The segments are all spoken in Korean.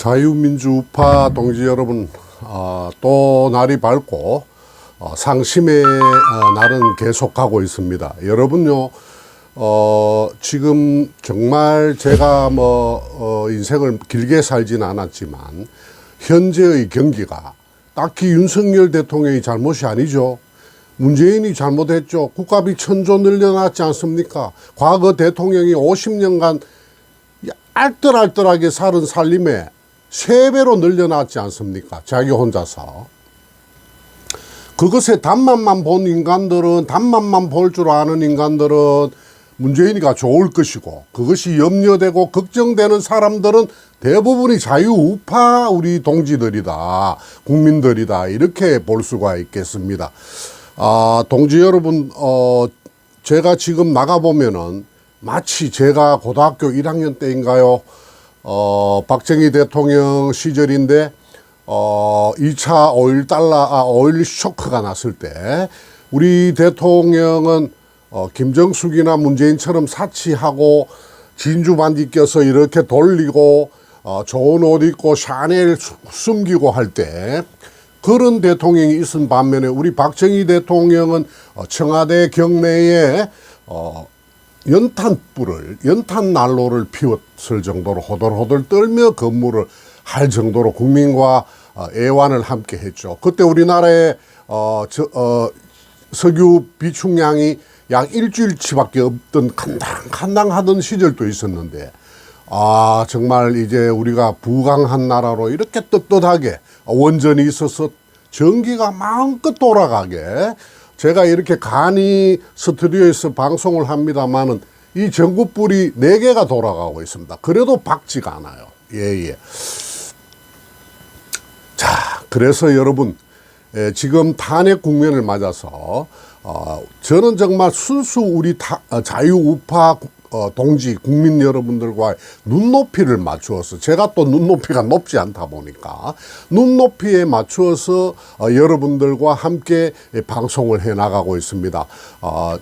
자유민주파 동지 여러분, 어, 또 날이 밝고 어, 상심의 어, 날은 계속하고 있습니다. 여러분요, 어, 지금 정말 제가 뭐 어, 인생을 길게 살진 않았지만 현재의 경기가 딱히 윤석열 대통령이 잘못이 아니죠. 문재인이 잘못했죠. 국가비 천조 늘려놨지 않습니까? 과거 대통령이 50년간 알뜰알뜰하게 살은 살림에 세 배로 늘려놨지 않습니까? 자기 혼자서. 그것에 단맛만 본 인간들은 단맛만 볼 줄 아는 인간들은 문재인이가 좋을 것이고 그것이 염려되고 걱정되는 사람들은 대부분이 자유우파 우리 동지들이다 국민들이다 이렇게 볼 수가 있겠습니다. 아 동지 여러분 어 제가 지금 나가 보면은 마치 제가 고등학교 1학년 때인가요 어 박정희 대통령 시절인데 어 2차 오일 달러 아 오일 쇼크가 났을 때 우리 대통령은 어 김정숙이나 문재인처럼 사치하고 진주 반지 껴서 이렇게 돌리고 어 좋은 옷 입고 샤넬 수- 숨기고 할 때 그런 대통령이 있은 반면에 우리 박정희 대통령은 어 청와대 경내에 어 연탄불을 연탄 난로를 피웠을 정도로 호들호들 떨며 근무를 할 정도로 국민과 어, 애완을 함께 했죠. 그때 우리나라의 어, 저, 어, 석유 비축량이 약 일주일치밖에 없던 칸당칸당하던 시절도 있었는데 아 정말 이제 우리가 부강한 나라로 이렇게 떳떳하게 원전이 있어서 전기가 마음껏 돌아가게 제가 이렇게 간이 스튜디오에서 방송을 합니다만은 이 전구불이 네 개가 돌아가고 있습니다. 그래도 박지가 않아요. 예 예. 자, 그래서 여러분, 에, 지금 탄핵 국면을 맞아서, 어, 저는 정말 순수 우리 타, 어, 자유우파 구- 어, 동지, 국민 여러분들과 눈높이를 맞추어서, 제가 또 눈높이가 높지 않다 보니까, 눈높이에 맞추어서 어, 여러분들과 함께 예, 방송을 해 나가고 있습니다. 어,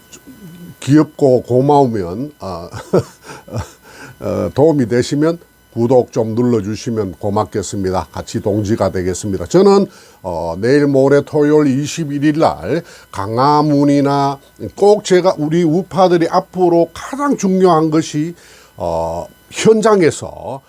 귀엽고 고마우면, 어, 어, 도움이 되시면 구독 좀 눌러주시면 고맙겠습니다. 같이 동지가 되겠습니다. 저는 어, 내일 모레 토요일 21일 날 강화문이나 꼭 제가 우리 우파들이 앞으로 가장 중요한 것이 어, 현장에서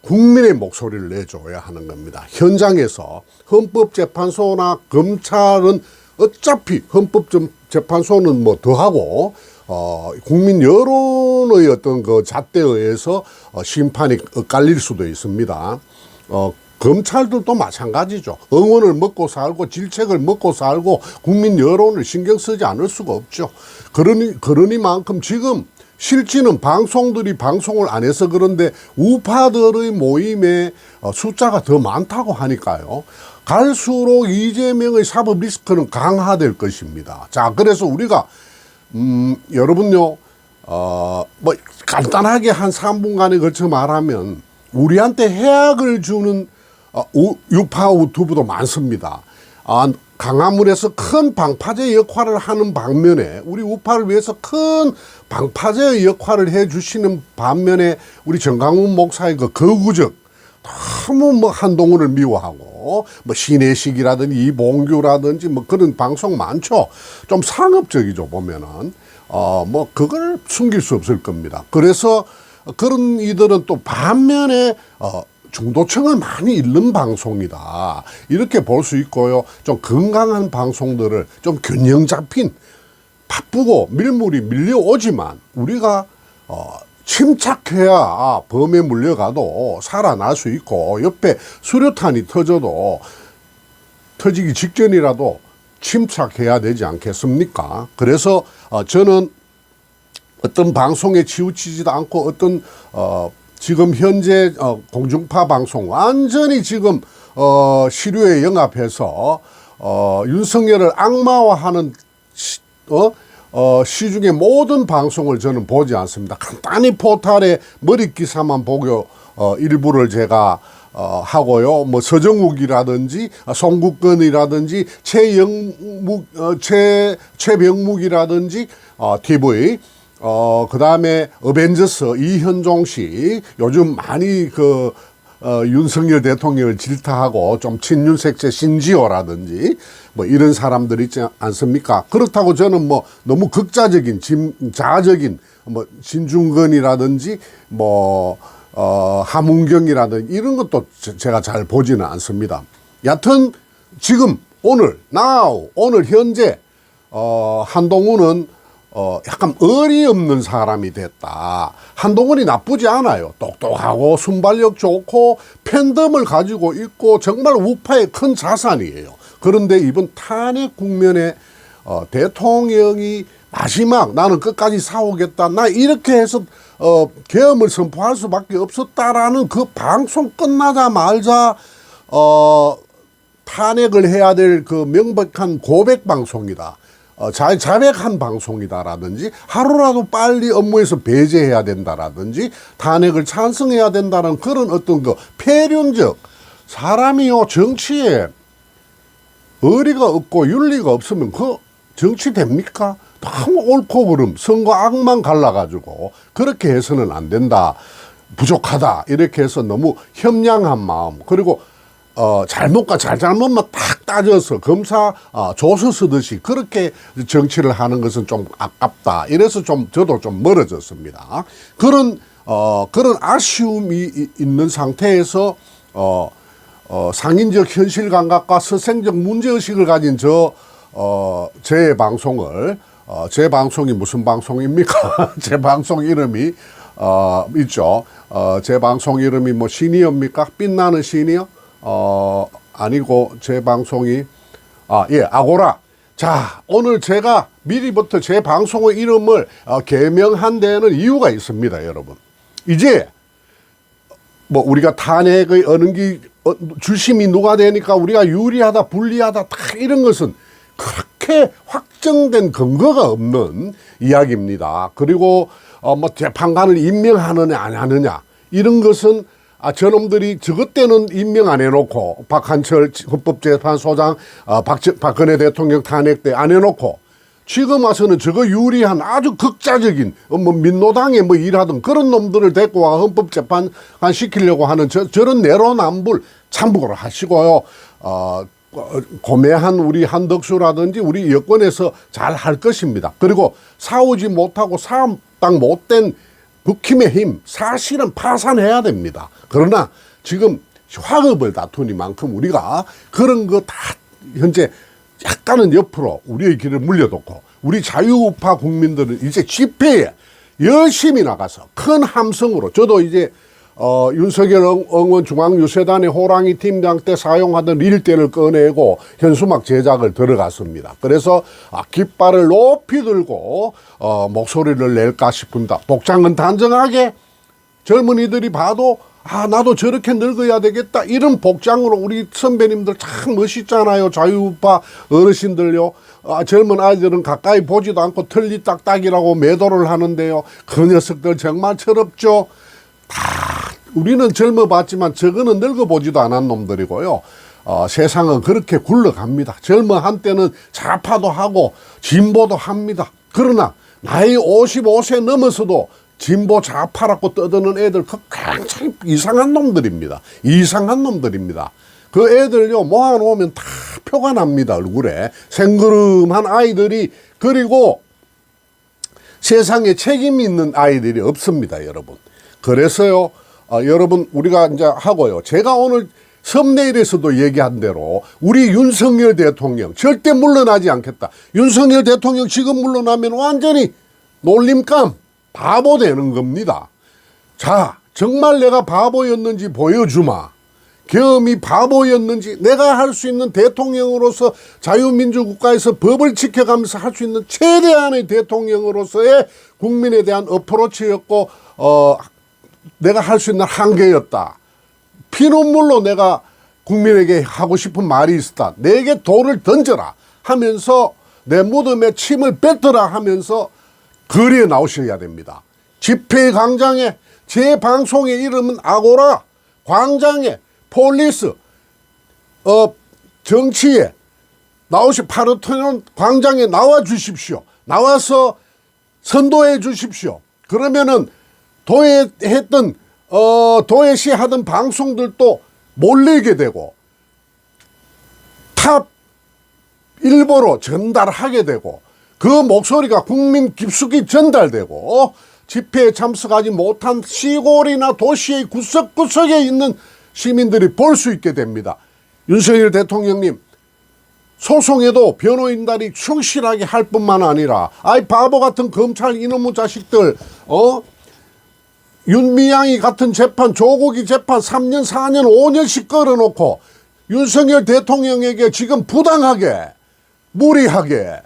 국민의 목소리를 내줘야 하는 겁니다. 현장에서 헌법재판소나 검찰은 어차피 헌법재판소는 뭐 더하고 어, 국민 여론의 어떤 그 잣대에 의해서 어, 심판이 엇갈릴 수도 있습니다. 어, 검찰들도 마찬가지죠. 응원을 먹고 살고 질책을 먹고 살고 국민 여론을 신경 쓰지 않을 수가 없죠. 그러니, 그러니만큼 지금 실지는 방송들이 방송을 안 해서 그런데 우파들의 모임에 어, 숫자가 더 많다고 하니까요. 갈수록 이재명의 사법 리스크는 강화될 것입니다. 자, 그래서 우리가 음, 여러분요, 어, 뭐, 간단하게 한 3분간에 걸쳐 말하면, 우리한테 해악을 주는, 어, 우, 유파 유튜브도 많습니다. 아, 강화문에서 큰 방파제 역할을 하는 반면에, 우리 우파를 위해서 큰 방파제의 역할을 해 주시는 반면에, 우리 정강훈 목사의 그 거구적, 너무 뭐 한동훈을 미워하고 뭐 신혜식이라든지 이봉규라든지 뭐 그런 방송 많죠. 좀 상업적이죠 보면은 어 뭐 그걸 숨길 수 없을 겁니다. 그래서 그런 이들은 또 반면에 어 중도층을 많이 잃는 방송이다 이렇게 볼 수 있고요. 좀 건강한 방송들을 좀 균형 잡힌 바쁘고 밀물이 밀려오지만 우리가 어, 침착해야 범에 물려가도 살아날 수 있고 옆에 수류탄이 터져도 터지기 직전이라도 침착해야 되지 않겠습니까? 그래서 어, 저는 어떤 방송에 치우치지도 않고 어떤 어 지금 현재 어 공중파 방송 완전히 지금 어 시류에 영합해서 어 윤석열을 악마화하는 시, 어, 어, 시중의 모든 방송을 저는 보지 않습니다. 간단히 포탈에 머리 기사만 보고 어, 일부를 제가 어, 하고요. 뭐 서정욱이라든지 어, 송국근이라든지 최영묵, 어, 최 최병묵이라든지 어, TV 어, 그 다음에 어벤져스 이현종 씨 요즘 많이 그 어, 윤석열 대통령을 질타하고 좀 친윤색채 신지호라든지 뭐 이런 사람들 있지 않습니까? 그렇다고 저는 뭐 너무 극자적인 진, 자적인 뭐 신중건이라든지 뭐 어, 하문경이라든지 이런 것도 제- 제가 잘 보지는 않습니다. 여튼 지금 오늘 now 오늘 현재 어, 한동훈은 어, 약간 의리 없는 사람이 됐다. 한동훈이 나쁘지 않아요. 똑똑하고 순발력 좋고 팬덤을 가지고 있고 정말 우파의 큰 자산이에요. 그런데 이번 탄핵 국면에 어, 대통령이 마지막 나는 끝까지 싸우겠다. 나 이렇게 해서 어, 계엄을 선포할 수밖에 없었다라는 그 방송 끝나자마자 어, 탄핵을 해야 될 그 명백한 고백 방송이다. 어, 자, 자백한 방송이다라든지 하루라도 빨리 업무에서 배제해야 된다라든지 탄핵을 찬성해야 된다는 그런 어떤 그 폐륜적 사람이요 정치에 의리가 없고 윤리가 없으면 그 정치 됩니까? 너무 옳고 그름 선거 악만 갈라가지고 그렇게 해서는 안 된다. 부족하다. 이렇게 해서 너무 협량한 마음. 그리고 어 잘못과 잘잘못만 딱 따져서 검사 어, 조서 쓰듯이 그렇게 정치를 하는 것은 좀 아깝다 이래서 좀 저도 좀 멀어졌습니다 그런 어 그런 아쉬움이 이- 있는 상태에서 어 어, 상인적 현실 감각과 서생적 문제의식을 가진 저, 어, 제 방송을, 어, 제 방송이 무슨 방송입니까? 제 방송 이름이, 어, 있죠. 어, 제 방송 이름이 뭐 시니어입니까? 빛나는 시니어? 어, 아니고 제 방송이, 아, 예, 아고라. 자, 오늘 제가 미리부터 제 방송의 이름을 어, 개명한 데는 이유가 있습니다, 여러분. 이제 뭐 우리가 탄핵의 어느 어, 주심이 누가 되니까 우리가 유리하다 불리하다 다 이런 것은 그렇게 확정된 근거가 없는 이야기입니다. 그리고 어, 뭐 재판관을 임명하느냐 안 하느냐 이런 것은 아 저놈들이 저것 때는 임명 안 해놓고 박한철 헌법재판소장 어, 박, 박근혜 대통령 탄핵 때 안 해놓고 지금 와서는 저거 유리한 아주 극자적인 어, 뭐 민노당에 뭐 일하던 그런 놈들을 데리고 와 헌법재판 시키려고 하는 저, 저런 내로남불 참고를 하시고요. 어, 어, 고매한 우리 한덕수라든지 우리 여권에서 잘 할 것입니다. 그리고 싸우지 못하고 사업당 못된 국힘의 힘 사실은 파산해야 됩니다. 그러나 지금 화급을 다투니만큼 우리가 그런 거 다 현재 약간은 옆으로 우리의 길을 물려놓고 우리 자유우파 국민들은 이제 집회에 열심히 나가서 큰 함성으로 저도 이제 어, 윤석열 응- 응원 중앙유세단의 호랑이 팀장 때 사용하던 릴대를 꺼내고 현수막 제작을 들어갔습니다. 그래서 아, 깃발을 높이 들고 어, 목소리를 낼까 싶습니다. 복장은 단정하게 젊은이들이 봐도 아 나도 저렇게 늙어야 되겠다. 이런 복장으로 우리 선배님들 참 멋있잖아요. 자유우파 어르신들요. 아, 젊은 아이들은 가까이 보지도 않고 털리 딱딱이라고 매도를 하는데요. 그 녀석들 정말 철없죠. 다 우리는 젊어봤지만 저거는 늙어보지도 않은 놈들이고요. 어, 세상은 그렇게 굴러갑니다. 젊어 한때는 좌파도 하고 진보도 합니다. 그러나 나이 55세 넘어서도 진보 좌파라고 떠드는 애들 그 굉장히 이상한 놈들입니다. 이상한 놈들입니다. 그 애들요 모아놓으면 다 표가 납니다 얼굴에 생그름한 아이들이 그리고 세상에 책임 있는 아이들이 없습니다, 여러분. 그래서요, 어, 여러분, 우리가 이제 하고요. 제가 오늘 섭내일에서도 얘기한 대로 우리 윤석열 대통령 절대 물러나지 않겠다. 윤석열 대통령 지금 물러나면 완전히 놀림감, 바보 되는 겁니다. 자, 정말 내가 바보였는지 보여주마. 계엄이 바보였는지 내가 할 수 있는 대통령으로서 자유민주국가에서 법을 지켜가면서 할 수 있는 최대한의 대통령으로서의 국민에 대한 어프로치였고 어 내가 할 수 있는 한계였다. 피눈물로 내가 국민에게 하고 싶은 말이 있었다. 내게 돌을 던져라 하면서 내 무덤에 침을 뱉어라 하면서 거리에 나오셔야 됩니다. 집회 광장에 제 방송의 이름은 아고라 광장에 폴리스 어 정치에 나오시 파르테논 광장에 나와 주십시오. 나와서 선도해 주십시오. 그러면은 도해했던 어, 도외시 하던 방송들도 몰리게 되고 탑 일보로 전달하게 되고 그 목소리가 국민 깊숙이 전달되고 집회에 참석하지 못한 시골이나 도시의 구석구석에 있는 시민들이 볼 수 있게 됩니다. 윤석열 대통령님 소송에도 변호인단이 충실하게 할 뿐만 아니라 아이 바보 같은 검찰 이놈의 자식들 어 윤미향이 같은 재판 조국이 재판 3년 4년 5년씩 끌어놓고 윤석열 대통령에게 지금 부당하게 무리하게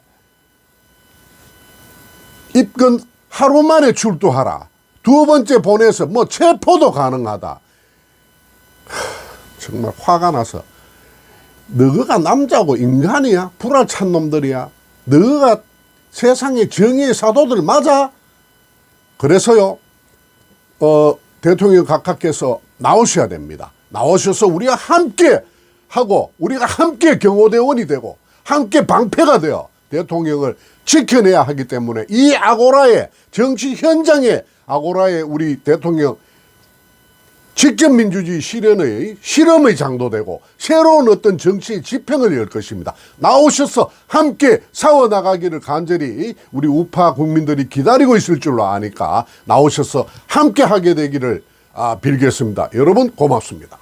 입건 하루 만에 출두하라 두 번째 보내서 뭐 체포도 가능하다 하, 정말 화가 나서 너가 남자고 인간이야? 불알 찬 놈들이야? 너가 세상의 정의의 사도들 맞아? 그래서요, 어, 대통령 각하께서 나오셔야 됩니다. 나오셔서 우리가 함께 하고, 우리가 함께 경호대원이 되고, 함께 방패가 되어 대통령을 지켜내야 하기 때문에 이 아고라에, 정치 현장에 아고라에 우리 대통령 직접 민주주의 실현의 실험의 장도 되고 새로운 어떤 정치의 지평을 열 것입니다. 나오셔서 함께 싸워 나가기를 간절히 우리 우파 국민들이 기다리고 있을 줄로 아니까 나오셔서 함께 하게 되기를 아, 빌겠습니다. 여러분 고맙습니다.